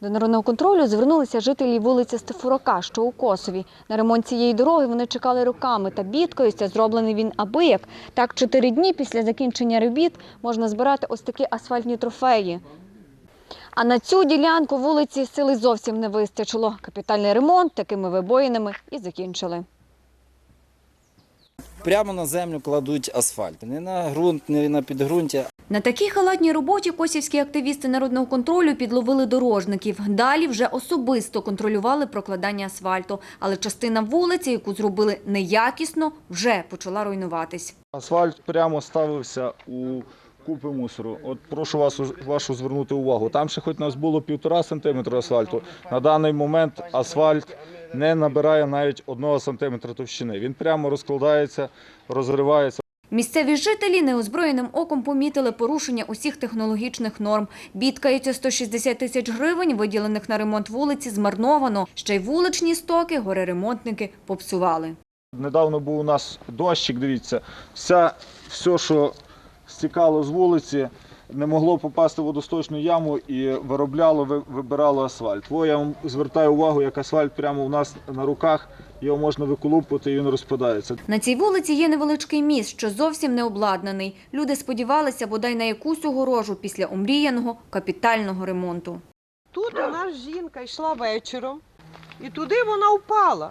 До народного контролю звернулися жителі вулиці Стефурака, що у Косові. На ремонт цієї дороги вони чекали роками та бідкаються. Зроблений він абияк. Так, чотири дні після закінчення робіт можна збирати ось такі асфальтні трофеї. А на цю ділянку вулиці сили зовсім не вистачило. Капітальний ремонт такими вибоїнами і закінчили. Прямо на землю кладуть асфальт. Не на ґрунт, не на підґрунтя, На такій халатній роботі косівські активісти народного контролю підловили дорожників. Далі вже особисто контролювали прокладання асфальту. Але частина вулиці, яку зробили неякісно, вже почала руйнуватись. Асфальт прямо ставився у купи мусору. От прошу вас вашу звернути увагу. Там ще хоч нас було півтора сантиметра асфальту. На даний момент асфальт не набирає навіть одного сантиметра товщини. Він прямо розкладається, розривається. Місцеві жителі неозброєним оком помітили порушення усіх технологічних норм. Бідкаються 160 тисяч гривень, виділених на ремонт вулиці, змарновано. Ще й вуличні стоки горе-ремонтники попсували. Недавно був у нас дощик, дивіться, все, що стікало з вулиці, не могло попасти в водосточну яму і виробляло, ви- вибирало асфальт. Во я вам звертаю увагу, як асфальт прямо у нас на руках, його можна виколупувати і він розпадається. На цій вулиці є невеличкий міст, що зовсім не обладнаний. Люди сподівалися бодай на якусь огорожу після омріяного капітального ремонту. Тут у нас жінка йшла вечором, і туди вона впала.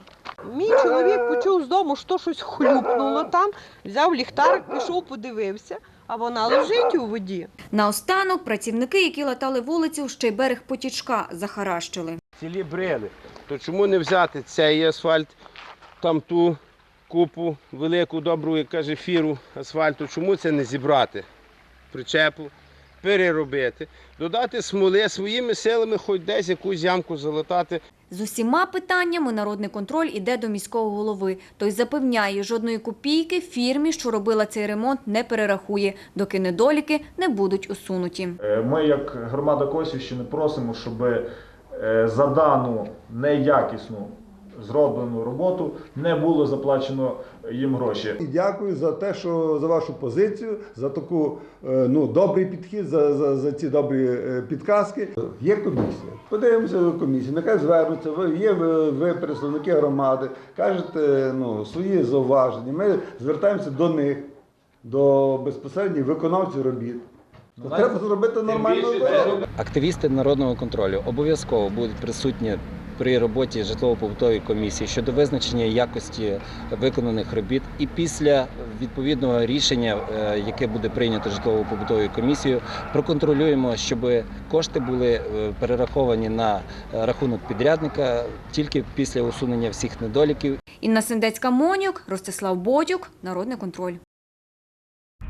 Мій чоловік почув з дому, що щось хлюпнуло там, взяв ліхтар, пішов, подивився, а вона лежить у воді. Наостанок працівники, які латали вулицю, ще й берег потічка захаращили. цілі брили. То чому не взяти цей асфальт, там ту купу велику, добру, як каже, фіру асфальту, чому це не зібрати? Причепу, переробити, додати смоли своїми силами, хоч десь якусь ямку залатати. З усіма питаннями народний контроль іде до міського голови. Той запевняє, жодної копійки фірмі, що робила цей ремонт, не перерахує, доки недоліки не будуть усунуті. Е, Ми, як громада Косівщини, просимо, щоб е, за дану неякісну зроблену роботу не було заплачено їм гроші. І дякую за те, що за вашу позицію, за таку е, ну, добрий підхід, за, за, за ці добрі е, підказки. Є комісія. Подивимося до комісії. Нехай звернуться. Ви є ви, ви представники громади, кажете ну, свої зауваження. Ми звертаємося до них, до безпосередніх виконавців робіт. Треба зробити нормальну роботу. Активісти народного контролю обов'язково будуть присутні при роботі житлово-побутової комісії щодо визначення якості виконаних робіт. І після відповідного рішення, е, яке буде прийнято житлово-побутовою комісією, проконтролюємо, щоб кошти були е, перераховані на рахунок підрядника тільки після усунення всіх недоліків Інна Сендецька Монюк, Ростислав Бодюк, Народний контроль.